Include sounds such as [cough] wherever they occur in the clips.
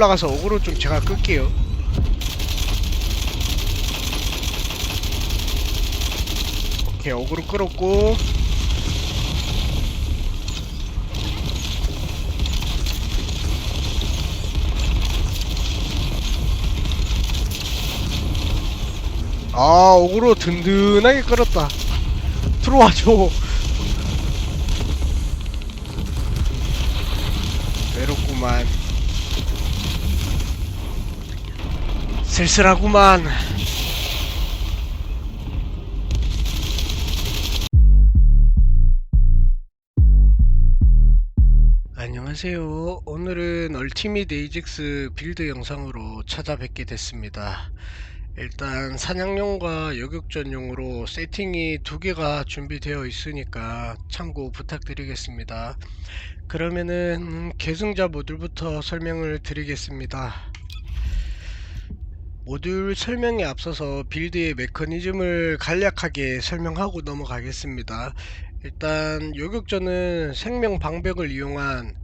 올라가서 어그로 좀 제가 끌게요. 오케이 어그로 끌었고. 아 어그로 든든하게 끌었다. 들어와줘. [laughs] 외롭구만 쓸쓸하구만 안녕하세요 오늘은 얼티밋 에이직스 빌드 영상으로 찾아뵙게 됐습니다 일단 사냥용과 여격전용으로 세팅이 두 개가 준비되어 있으니까 참고 부탁드리겠습니다. 그러면은 계승자 모듈부터 설명을 드리겠습니다. 모듈 설명에 앞서서 빌드의 메커니즘을 간략하게 설명하고 넘어가겠습니다. 일단 요격전은 생명 방벽을 이용한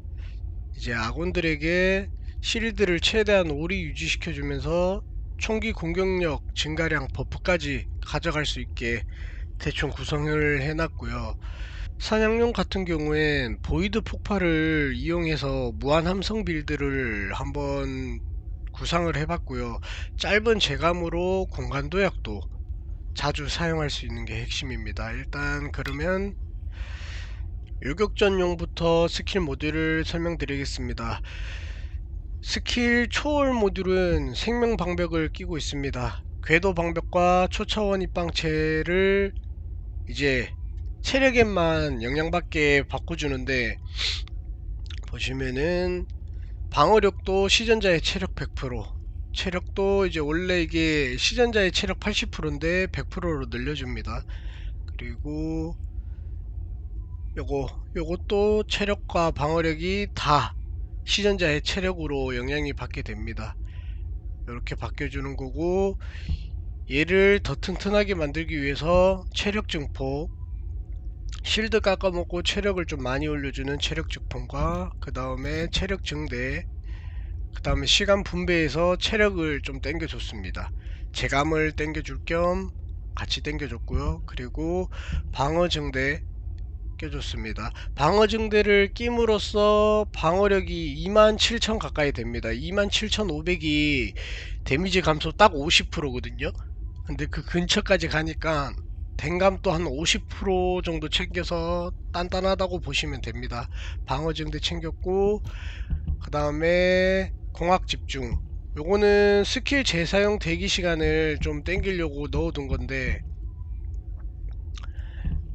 이제 아군들에게 실드를 최대한 오래 유지시켜주면서 총기 공격력 증가량 버프까지 가져갈 수 있게 대충 구성을 해놨고요. 사냥용 같은 경우엔 보이드 폭발을 이용해서 무한 함성 빌드를 한번 구상을 해봤고요. 짧은 제감으로 공간 도약도 자주 사용할 수 있는 게 핵심입니다. 일단 그러면 요격전용부터 스킬 모듈을 설명드리겠습니다. 스킬 초월 모듈은 생명 방벽을 끼고 있습니다. 궤도 방벽과 초차원 입방체를 이제 체력에만 영향받게 바꿔주는데 보시면은 방어력도 시전자의 체력 100% 체력도 이제 원래 이게 시전자의 체력 80%인데 100%로 늘려줍니다. 그리고 요거 요것도 체력과 방어력이 다 시전자의 체력으로 영향이 받게 됩니다. 이렇게 바뀌어주는 거고 얘를 더 튼튼하게 만들기 위해서 체력 증폭 실드 깎아먹고 체력을 좀 많이 올려주는 체력 증폭과 그 다음에 체력 증대 그 다음에 시간 분배해서 체력을 좀 땡겨줬습니다. 재감을 땡겨줄 겸 같이 땡겨줬고요. 그리고 방어 증대 껴줬습니다. 방어 증대를 끼므로써 방어력이 27,000 가까이 됩니다. 27,500이 데미지 감소 딱 50%거든요. 근데 그 근처까지 가니까 댕감도 한 50% 정도 챙겨서 단단하다고 보시면 됩니다. 방어 증대 챙겼고 그 다음에 공학 집중. 요거는 스킬 재사용 대기 시간을 좀 땡기려고 넣어둔 건데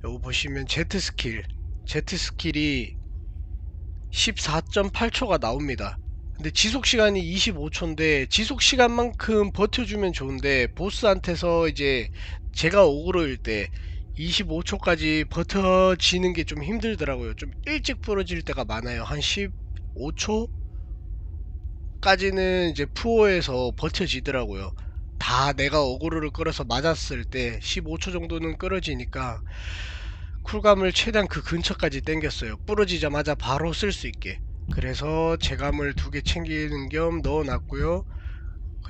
요거 보시면 Z 스킬. Z 스킬이 14.8초가 나옵니다. 근데 지속 시간이 25초인데 지속 시간만큼 버텨주면 좋은데 보스한테서 이제 제가 오그로일 때 25초까지 버텨지는 게 좀 힘들더라고요. 좀 일찍 부러질 때가 많아요. 한 15초 까지는 이제 푸어에서 버텨지더라고요. 다 내가 어그로를 끌어서 맞았을 때 15초 정도는 끌어지니까 쿨감을 최대한 그 근처까지 당겼어요. 부러지자마자 바로 쓸 수 있게. 그래서 재감을 두 개 챙기는 겸 넣어 놨고요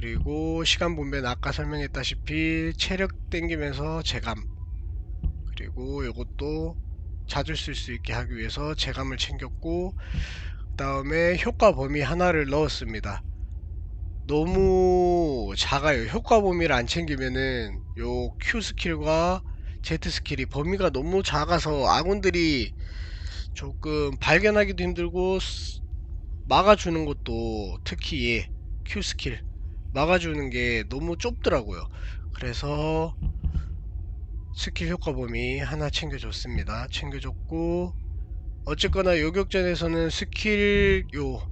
그리고 시간 분배는 아까 설명했다시피 체력 땡기면서 재감 그리고 이것도 자주 쓸 수 있게 하기 위해서 재감을 챙겼고 그 다음에 효과 범위 하나를 넣었습니다 너무 작아요. 효과 범위를 안 챙기면은 요 Q 스킬과 Z 스킬이 범위가 너무 작아서 아군들이 조금 발견하기도 힘들고 스- 막아주는 것도 특히 얘 Q 스킬 막아주는 게 너무 좁더라고요. 그래서 스킬 효과 범위 하나 챙겨줬습니다. 챙겨줬고 어쨌거나 요격전에서는 스킬 요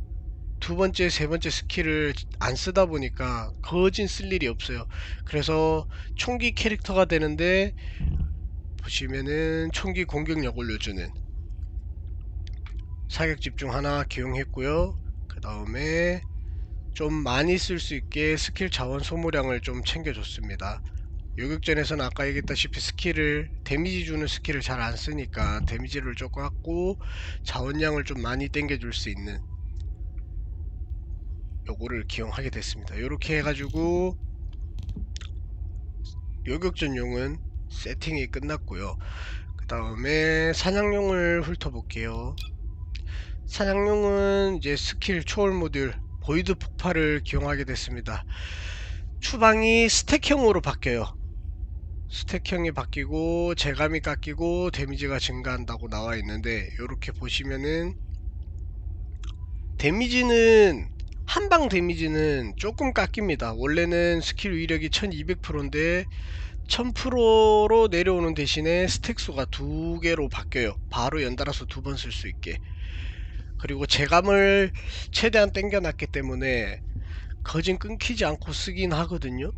두 번째, 세 번째 스킬을 안 쓰다 보니까 거진 쓸 일이 없어요. 그래서 총기 캐릭터가 되는데 보시면은 총기 공격력 올려주는 사격 집중 하나 기용했고요. 그 다음에 좀 많이 쓸 수 있게 스킬 자원 소모량을 좀 챙겨줬습니다. 요격전에서는 아까 얘기했다시피 스킬을 데미지 주는 스킬을 잘 안 쓰니까 데미지를 조금 갖고 자원량을 좀 많이 땡겨줄 수 있는 요거를 기용하게 됐습니다. 이렇게 해가지고 요격전용은 세팅이 끝났고요. 그 다음에 사냥용을 훑어볼게요. 사냥용은 이제 스킬 초월 모듈 보이드 폭발을 기용하게 됐습니다. 추방이 스택형으로 바뀌어요. 스택형이 바뀌고 재감이 깎이고 데미지가 증가한다고 나와 있는데 이렇게 보시면은 데미지는 한방 데미지는 조금 깎입니다. 원래는 스킬 위력이 1200%인데 1000%로 내려오는 대신에 스택 수가 두 개로 바뀌어요. 바로 연달아서 두 번 쓸 수 있게. 그리고 재감을 최대한 땡겨놨기 때문에 거진 끊기지 않고 쓰긴 하거든요.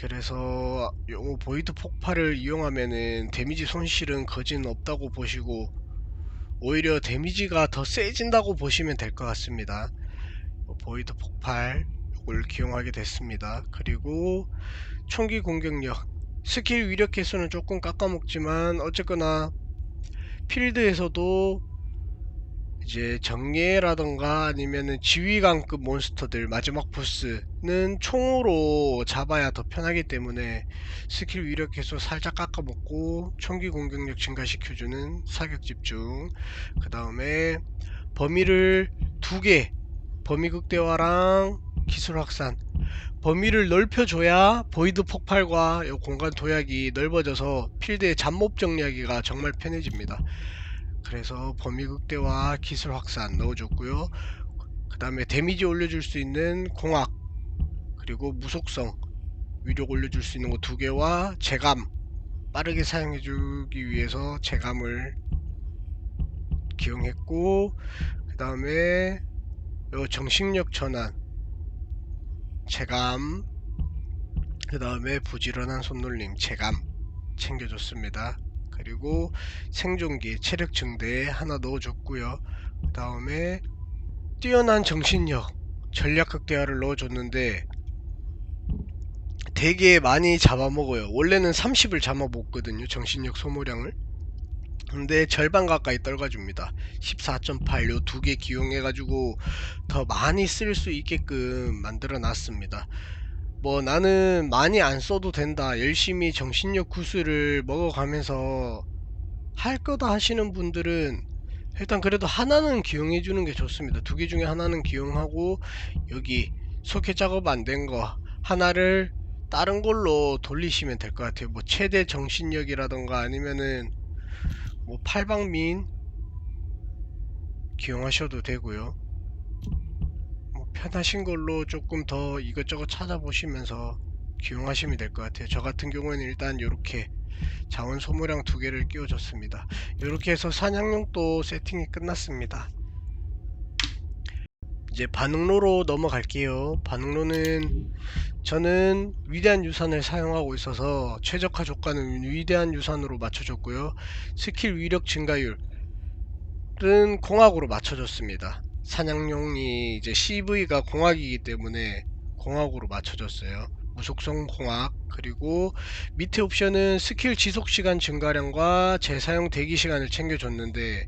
그래서 요 보이드 폭발을 이용하면은 데미지 손실은 거진 없다고 보시고 오히려 데미지가 더 세진다고 보시면 될 것 같습니다. 요 보이드 폭발 이걸 기용하게 됐습니다. 그리고 총기 공격력 스킬 위력 개수는 조금 깎아먹지만 어쨌거나 필드에서도 이제 정예라던가 아니면은 지휘관급 몬스터들 마지막 보스는 총으로 잡아야 더 편하기 때문에 스킬 위력 개수 살짝 깎아먹고 총기 공격력 증가시켜주는 사격 집중 그 다음에 범위를 두 개 범위 극대화랑 기술 확산 범위를 넓혀줘야 보이드 폭발과 요 공간 도약이 넓어져서 필드의 잡몹 정리하기가 정말 편해집니다. 그래서 범위 극대화 기술 확산 넣어줬고요. 그 다음에 데미지 올려줄 수 있는 공학 그리고 무속성 위력 올려줄 수 있는 거 두 개와 재감 빠르게 사용해주기 위해서 재감을 기용했고 그 다음에 요 정식력 전환 체감 그 다음에 부지런한 손놀림 체감 챙겨줬습니다. 그리고 생존기 체력 증대 하나 넣어줬고요. 그 다음에 뛰어난 정신력 전략 극대화를 넣어줬는데 되게 많이 잡아먹어요. 원래는 30을 잡아먹거든요. 정신력 소모량을. 근데 절반 가까이 떨궈줍니다. 14.8 요 두 개 기용해가지고 더 많이 쓸 수 있게끔 만들어 놨습니다. 뭐 나는 많이 안 써도 된다. 열심히 정신력 구슬을 먹어가면서 할 거다 하시는 분들은 일단 그래도 하나는 기용해 주는 게 좋습니다. 두 개 중에 하나는 기용하고 여기 소켓 작업 안 된 거 하나를 다른 걸로 돌리시면 될 것 같아요. 뭐 최대 정신력이라던가 아니면은 뭐 팔방민 기용하셔도 되고요. 뭐 편하신 걸로 조금 더 이것저것 찾아보시면서 기용하시면 될 것 같아요. 저 같은 경우에는 일단 이렇게 자원 소모량 두 개를 끼워줬습니다. 이렇게 해서 사냥용도 세팅이 끝났습니다. 이제 반응로로 넘어갈게요. 반응로는 저는 위대한 유산을 사용하고 있어서 최적화 조건은 위대한 유산으로 맞춰줬고요. 스킬 위력 증가율은 공학으로 맞춰줬습니다. 사냥용이 이제 CV가 공학이기 때문에 공학으로 맞춰줬어요. 무속성 공학 그리고 밑에 옵션은 스킬 지속 시간 증가량과 재사용 대기 시간을 챙겨줬는데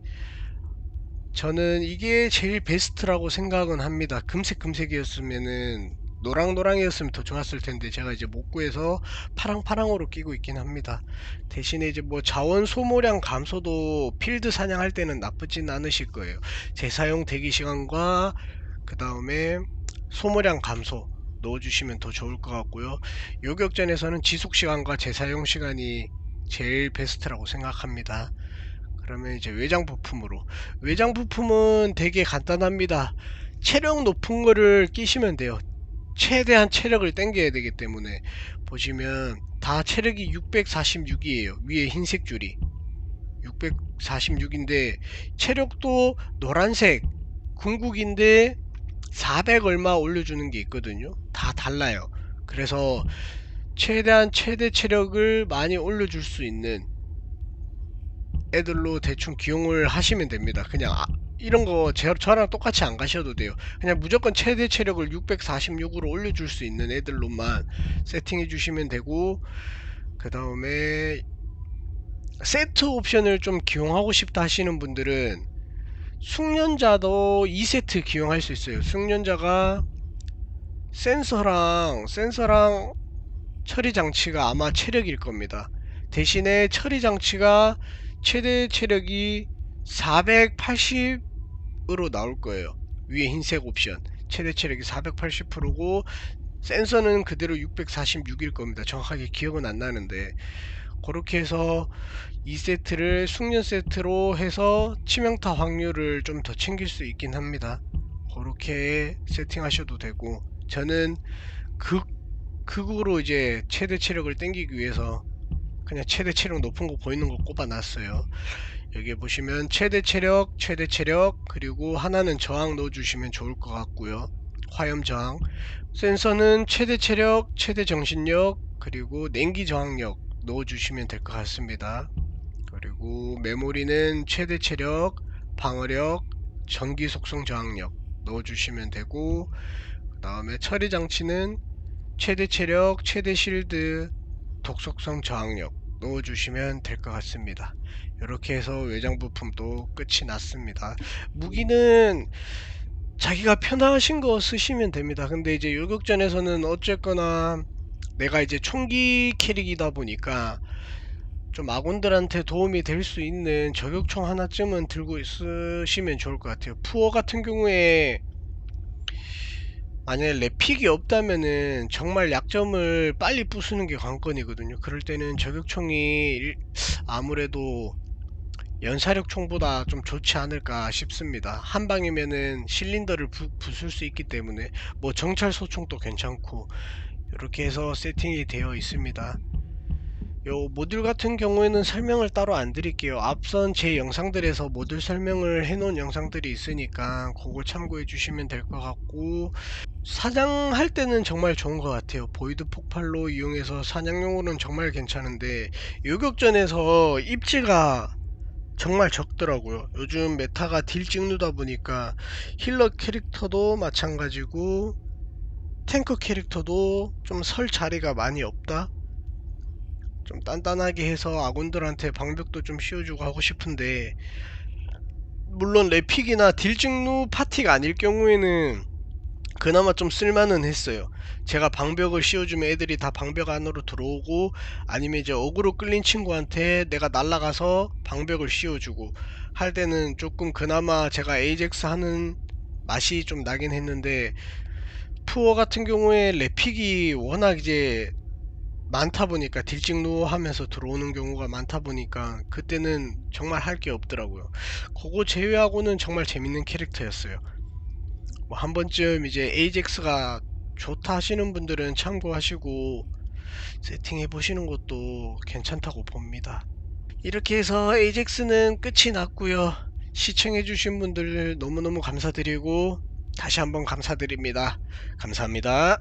저는 이게 제일 베스트라고 생각은 합니다. 금색 금색이었으면은 노랑노랑이었으면 더 좋았을 텐데 제가 이제 못 구해서 파랑파랑으로 끼고 있긴 합니다. 대신에 이제 뭐 자원 소모량 감소도 필드 사냥할 때는 나쁘진 않으실 거예요. 재사용 대기 시간과 그 다음에 소모량 감소 넣어주시면 더 좋을 것 같고요. 요격전에서는 지속 시간과 재사용 시간이 제일 베스트라고 생각합니다. 그러면 이제 외장 부품으로 외장 부품은 되게 간단합니다. 체력 높은 거를 끼시면 돼요. 최대한 체력을 땡겨야 되기 때문에 보시면 다 체력이 646이에요. 위에 흰색 줄이 646인데 체력도 노란색 궁극인데 400 얼마 올려주는 게 있거든요. 다 달라요. 그래서 최대한 최대 체력을 많이 올려줄 수 있는 애들로 대충 기용을 하시면 됩니다. 그냥 아, 이런 거 제, 저랑 똑같이 안 가셔도 돼요. 그냥 무조건 최대 체력을 646으로 올려줄 수 있는 애들로만 세팅해 주시면 되고 그 다음에 세트 옵션을 좀 기용하고 싶다 하시는 분들은 숙련자도 2세트 기용할 수 있어요. 숙련자가 센서랑 센서랑 처리 장치가 아마 체력일 겁니다. 대신에 처리 장치가 최대 체력이 480 으로 나올 거예요. 위에 흰색 옵션. 최대 체력이 480%고 센서는 그대로 646일 겁니다. 정확하게 기억은 안 나는데 그렇게 해서 2세트를 숙련 세트로 해서 치명타 확률을 좀 더 챙길 수 있긴 합니다. 그렇게 세팅하셔도 되고 저는 극 극으로 이제 최대 체력을 땡기기 위해서 그냥 최대 체력 높은 거 보이는 거 꼽아 놨어요. 여기 보시면 최대 체력, 최대 체력, 그리고 하나는 저항 넣어 주시면 좋을 것 같고요. 화염 저항. 센서는 최대 체력, 최대 정신력, 그리고 냉기 저항력 넣어 주시면 될 것 같습니다. 그리고 메모리는 최대 체력, 방어력, 전기 속성 저항력 넣어 주시면 되고 그 다음에 처리 장치는 최대 체력, 최대 실드, 독속성 저항력 넣어주시면 될 것 같습니다. 이렇게 해서 외장 부품도 끝이 났습니다. 무기는 자기가 편하신 거 쓰시면 됩니다. 근데 이제 요격전에서는 어쨌거나 내가 이제 총기 캐릭이다 보니까 좀 아군들한테 도움이 될 수 있는 저격총 하나쯤은 들고 있으시면 좋을 것 같아요. 푸어 같은 경우에 만약에 랩픽이 없다면은 정말 약점을 빨리 부수는 게 관건이거든요. 그럴 때는 저격총이 일- 아무래도 연사력 총보다 좀 좋지 않을까 싶습니다. 한 방이면은 실린더를 부, 부술 수 있기 때문에 뭐 정찰 소총도 괜찮고 이렇게 해서 세팅이 되어 있습니다. 요 모듈 같은 경우에는 설명을 따로 안 드릴게요. 앞선 제 영상들에서 모듈 설명을 해놓은 영상들이 있으니까 그거 참고해 주시면 될 것 같고 사냥할 때는 정말 좋은 것 같아요. 보이드 폭발로 이용해서 사냥용으로는 정말 괜찮은데 요격전에서 입지가 정말 적더라고요. 요즘 메타가 딜 찍누다 보니까 힐러 캐릭터도 마찬가지고 탱커 캐릭터도 좀 설 자리가 많이 없다. 좀 단단하게 해서 아군들한테 방벽도 좀 씌워주고 하고 싶은데 물론 래픽이나 딜 찍누 파티가 아닐 경우에는 그나마 좀 쓸만은 했어요. 제가 방벽을 씌워주면 애들이 다 방벽 안으로 들어오고 아니면 이제 어그로 끌린 친구한테 내가 날아가서 방벽을 씌워주고 할 때는 조금 그나마 제가 에이젝스 하는 맛이 좀 나긴 했는데 푸어 같은 경우에 래픽이 워낙 이제 많다 보니까 딜찍누 하면서 들어오는 경우가 많다 보니까 그때는 정말 할 게 없더라고요. 그거 제외하고는 정말 재밌는 캐릭터였어요. 뭐 한 번쯤 이제 에이젝스가 좋다 하시는 분들은 참고하시고 세팅해 보시는 것도 괜찮다고 봅니다. 이렇게 해서 에이젝스는 끝이 났고요. 시청해 주신 분들 너무너무 감사드리고 다시 한번 감사드립니다. 감사합니다.